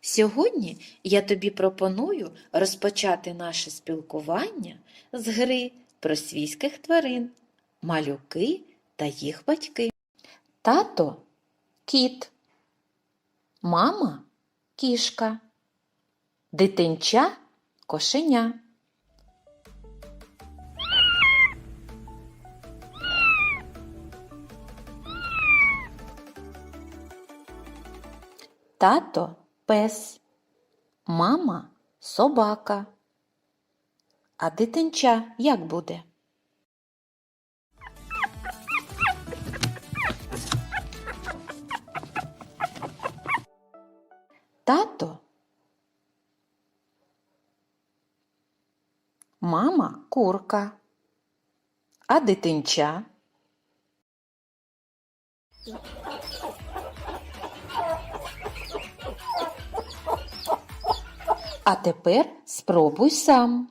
Сьогодні я тобі пропоную розпочати наше спілкування з гри про свійських тварин, малюки та їх батьки. Тато кіт, мама кішка, дитинча кошеня. Тато пес, мама собака. А дитинча як буде? Тато. Мама курка. А дитинча? А тепер спробуй сам.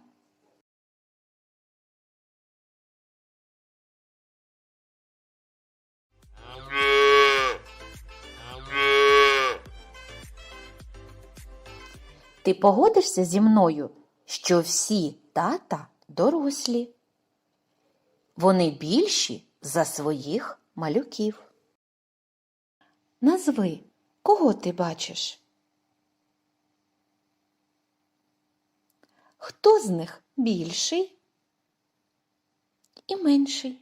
Ти погодишся зі мною, що всі тата дорослі. Вони більші за своїх малюків. Назви, кого ти бачиш? Хто з них більший і менший?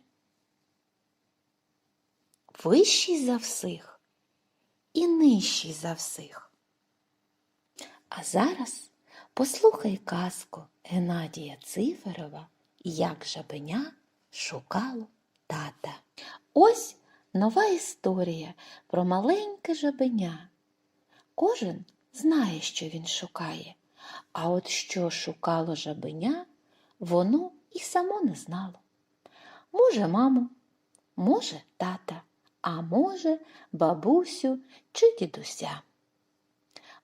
Вищий за всіх і нижчий за всіх. А зараз послухай казку Геннадія Циферова Як жабеня шукало тата. Ось нова історія про маленьке жабеня. Кожен знає, що він шукає. А от що шукало жабеня, воно і само не знало. Може, маму, може, тата, а може, бабусю чи дідуся.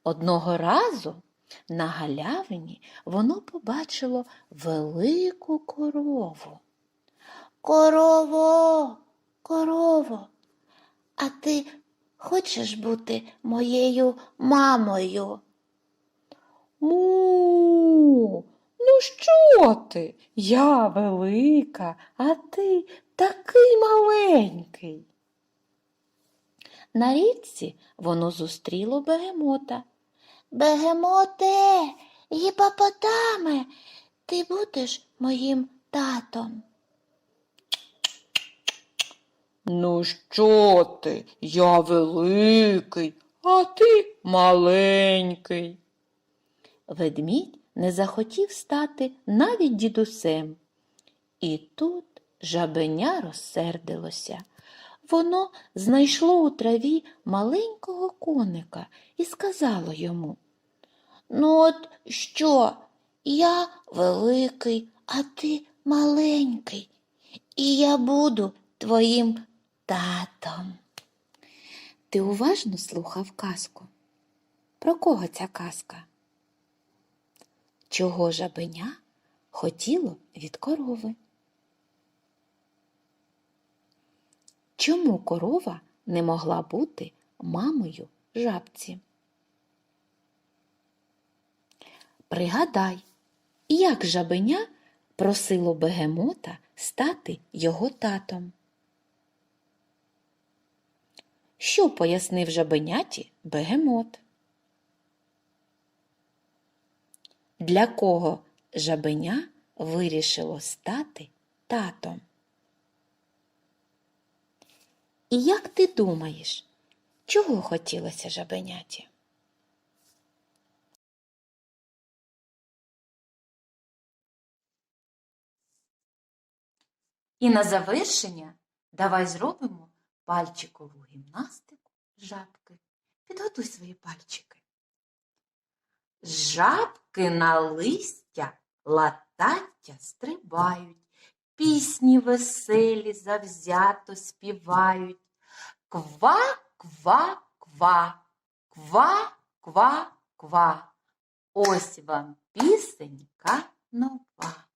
Одного разу на галявині воно побачило велику корову. Корово, корово, а ти хочеш бути моєю мамою? Му, ну що ти? Я велика, а ти такий маленький. На річці воно зустріло бегемота. Бегемоте, гіпопотаме, ти будеш моїм татом. Ну що ти? Я великий, а ти маленький. Ведмідь не захотів стати навіть дідусем. І тут жабеня розсердилося. Воно знайшло у траві маленького коника і сказало йому Ну, от що, я великий, а ти маленький, і я буду твоїм татом. Ти уважно слухав казку? Про кого ця казка? Чого жабеня хотіло від корови? Чому корова не могла бути мамою жабці? Пригадай, як жабеня просило бегемота стати його татом. Що пояснив жабеняті бегемот? Для кого жабеня вирішило стати татом? І як ти думаєш, чого хотілося жабеняті? І на завершення давай зробимо пальчикову гімнастику жабки. Підготуй свої пальчики. Жабки на листя латаття стрибають, пісні веселі завзято співають. Ква, ква, ква, ква, ква, ква. Ось вам пісенька нова.